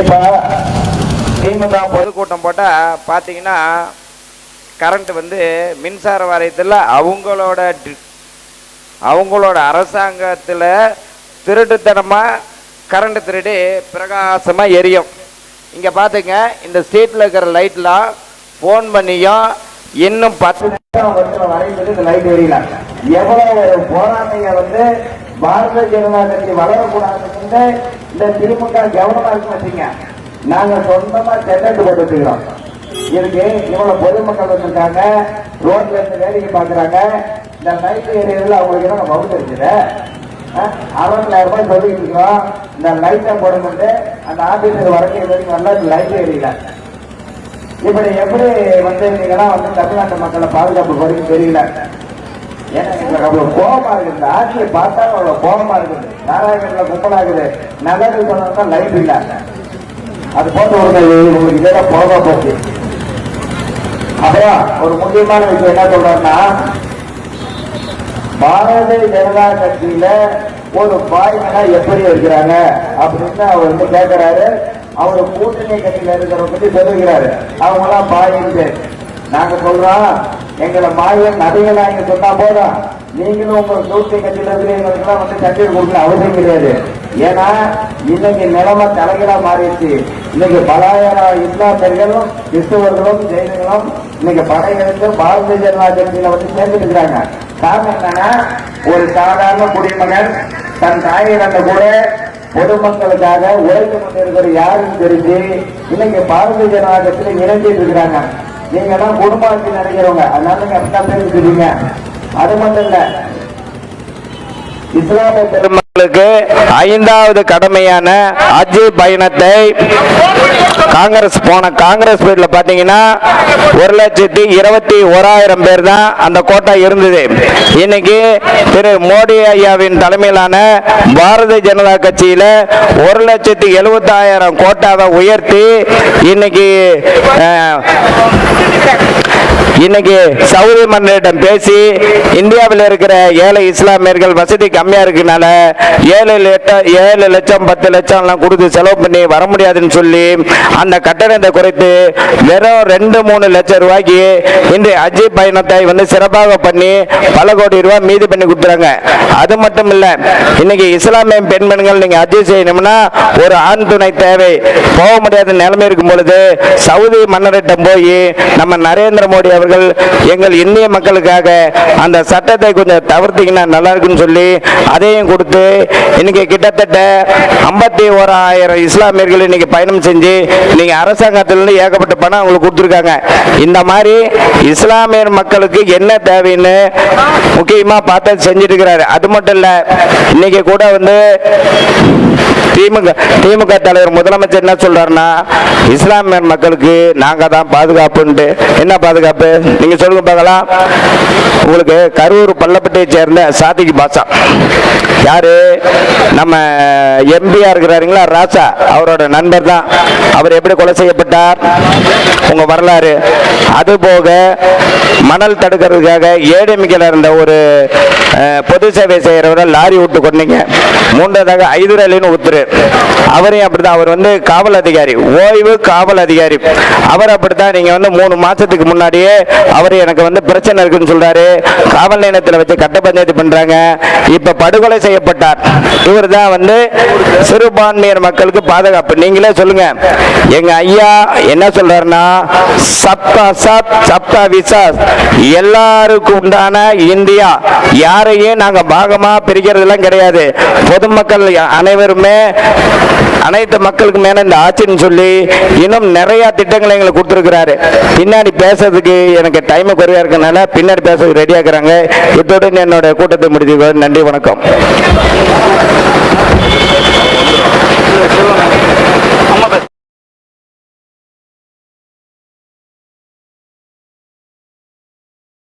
இப்போ திமுக பொதுக்கூட்டம் போட்டால் பார்த்தீங்கன்னா கரண்ட் வந்து மின்சார வாரியத்தில் அவங்களோட அவங்களோட அரசாங்கத்தில் திருட்டுத்தனமாக கரண்ட் திருடி பிரகாசமாக எரியும். இங்கே பார்த்துங்க இந்த ஸ்ட்ரீட்டில் இருக்கிற லைட்லாம் ஃபோன் பண்ணியும் இன்னும் பத்து வருஷம் வரைக்கும் இந்த லைட் எரியல. எவ்வளோ ஒரு வந்து பாரதிய ஜனதா கட்சி வளரக்கூடாதுன்னு இந்த திமுக கவனமா இருக்கு வச்சுங்க நாங்க சொந்தமா டெண்டர் போட்டு வச்சுக்கிறோம். இதுக்கு இவ்வளவு பொதுமக்கள் வந்திருக்காங்க. ரோட்ல இருந்து வேடிக்கை பாக்குறாங்க இந்த லைட் ஏரியாவில் அவங்களுக்கு என்ன வகுப்பு இருக்குது? அறுபதாயிரம் ரூபாய் சொல்லிட்டு இருக்கோம் இந்த லைட்டை போடும்போது அந்த ஆபீஸர் வரைக்கும் வரைக்கும் நல்லா லைட் எரியல இப்படி எப்படி வந்து நீங்களாம் வந்து தமிழ்நாட்டு மக்களை பாதுகாப்பு வரைக்கும் தெரியல. ஏன்னா அவ்வளவு கோபமா இருக்குது இந்த ஆட்சியை பார்த்தா அவ்வளவு கோபமா இருக்குது நாராயணத்துல கும்பலாகுது நல்லது சொன்னா லைட் இல்ல அது போட்டு ஒரு உங்களுக்கு இதெல்லாம் போக போச்சு அப்புறம் ஒரு முக்கியமான விஷயம் என்ன சொல்றேன்னா பாரதிய ஜனதா கட்சியில ஒரு பாய்மனா எப்படி இருக்கிறாங்க அப்படின்னு அவர் வந்து கேட்கிறாரு அவர் கூட்டணி கட்சியில இருக்கிறவங்க பத்தி சொல்லுகிறாரு அவங்க எல்லாம் பாயிட்டு நாங்க சொல்றோம் எங்களை மாயன் நதிகளாங்க சொன்னா போதும். நீங்களும் உங்க கூட்டணி கட்சியில இருக்கிறவங்களுக்கெல்லாம் வந்து தண்ணீர் கொடுக்க அவசியம் கிடையாது. ஏன்னா இன்னைக்கு நிலைமை தலைகளா மாறிடுச்சு. இன்னைக்கு பலாயிரம் இஸ்லாமியர்களும் கிறிஸ்துவர்களும் ஜெயினர்களும் இன்னைக்கு படைகளுக்கு பாரதிய ஜனதா கட்சியில வந்து சேர்ந்துட்டு இருக்கிறாங்க. காரணம் என்னன்னா ஒரு சாதாரண குடிமகன் தன் தாயிடந்த கூட பொதுமக்களுக்காக உழைத்து கொண்டிருக்கிற யாருன்னு தெரிஞ்சு இன்னைக்கு பாரதிய ஜனதா கட்சியில இணைஞ்சிட்டு இருக்கிறாங்க. நீங்க தான் குடும்பத்தில் நினைக்கிறவங்க அதனால நீங்க அப்படிதான் தெரிஞ்சுக்கிறீங்க அது மட்டும் இல்ல இஸ்லாமிய பெருமக்களுக்கு ஐந்தாவது கடமையான அஜி பயணத்தை காங்கிரஸ் போன காங்கிரஸ் பீரியட்ல பாத்தீங்கன்னா ஒரு லட்சத்தி இருபத்தி ஓராயிரம் பேர் தான் அந்த கோட்டா இருந்தது. இன்னைக்கு திரு மோடி ஐயாவின் தலைமையிலான பாரதிய ஜனதா கட்சியில ஒரு லட்சத்தி எழுபத்தாயிரம் கோட்டாவை உயர்த்தி இன்னைக்கு இன்னைக்கு சவுதி மன்னரிடம் பேசி இந்தியாவில் இருக்கிற ஏழை இஸ்லாமியர்கள் வசதி கம்மியா இருக்கனால ஏழு லட்சம் ஏழு லட்சம் பத்து லட்சம் எல்லாம் கொடுத்து செலவு பண்ணி வர முடியாதுன்னு சொல்லி அந்த கட்டணத்தை குறைத்து வெறும் ரெண்டு மூணு லட்சம் ரூபாய்க்கு இன்று அஜி பயணத்தை வந்து சிறப்பாக பண்ணி பல கோடி ரூபாய் மீதி பண்ணி கொடுத்துறாங்க. அது மட்டும் இல்ல இன்னைக்கு இஸ்லாமிய பெண்மணிகள் நீங்க அஜி செய்யணும்னா ஒரு ஆண் துணை தேவை. போக முடியாத நிலைமை இருக்கும் பொழுது சவுதி மன்னரிடம் போய் நம்ம நரேந்திர மோடி அவர்கள் எங்கள் இந்திய மக்களுக்காக அந்த சட்டத்தை கொஞ்சம் தவிர்த்தீங்கன்னா நல்லா இருக்குன்னு சொல்லி அதையும் கொடுத்து இன்னைக்கு கிட்டத்தட்ட ஐம்பத்தி ஓராயிரம் இஸ்லாமியர்கள் இன்னைக்கு பயணம் செஞ்சு இன்னைக்கு அரசாங்கத்திலிருந்து ஏகப்பட்ட பணம் அவங்களுக்கு கொடுத்துருக்காங்க. இந்த மாதிரி இஸ்லாமியர் மக்களுக்கு என்ன தேவைன்னு முக்கியமா பார்த்து செஞ்சுட்டு இருக்கிறாரு அது மட்டும் இல்ல இன்னைக்கு கூட வந்து திமுக திமுக தலைவர் முதலமைச்சர் என்ன சொல்றாருன்னா இஸ்லாமியர் மக்களுக்கு நாங்க தான் பாதுகாப்புன்ட்டு. என்ன பாதுகாப்பு? நீங்க சொல்லுங்க பார்க்கலாம். உங்களுக்கு கரூர் பள்ளப்பட்டியை சேர்ந்த சாதிக் பாஷா யாரு? நம்ம எம்பியா இருக்கிறாருங்களா? ராசா. அவரோட நண்பர் தான் அவர் எப்படி கொலை செய்யப்பட்டார்? உங்க வரலாறு. அது போக மணல் தடுக்கிறதுக்காக ஏடிஎம்கேல இருந்த ஒரு பொது சேவை செய்யறவரை லாரி விட்டு கொண்டீங்க மூன்றாவதாக ஐதுர் அலின்னு ஒருத்தர். அவரையும் அப்படிதான் அவர் வந்து காவல் அதிகாரி ஓய்வு காவல் அதிகாரி. அவர் அப்படித்தான் நீங்க வந்து மூணு மாசத்துக்கு முன்னாடியே அவர் எனக்கு வந்து பிரச்சனை இருக்குன்னு சொல்றாரு. காவல் நிலையத்தில் வச்சு கட்ட பஞ்சாயத்து பண்றாங்க. இப்ப படுகொலை செய்யப்பட்டார். இவர் தான் வந்து சிறுபான்மையர் மக்களுக்கு பாதுகாப்பு. நீங்களே சொல்லுங்க. எங்க ஐயா என்ன சொல்றாருன்னா சப்தா சத் சப்தா விசாஸ் எல்லாருக்கும் உண்டான இந்தியா. யாரையும் நாங்க பாகமா பிரிக்கிறதுலாம் கிடையாது. பொதுமக்கள் அனைவருமே அனைத்து மக்களுக்கு மேல இந்த ஆட்சின்னு சொல்லி இன்னும் நிறைய திட்டங்களை எங்களுக்கு கொடுத்துருக்கிறாரு. பின்னாடி பேசுறதுக்கு எனக்கு டைம் குறைவா இருக்கனால பின்னாடி பேசுறதுக்கு ரெடியா இருக்கிறாங்க. இத்துடன் என்னோட கூட்டத்தை முடிச்சுக்கிறேன் நன்றி வணக்கம்.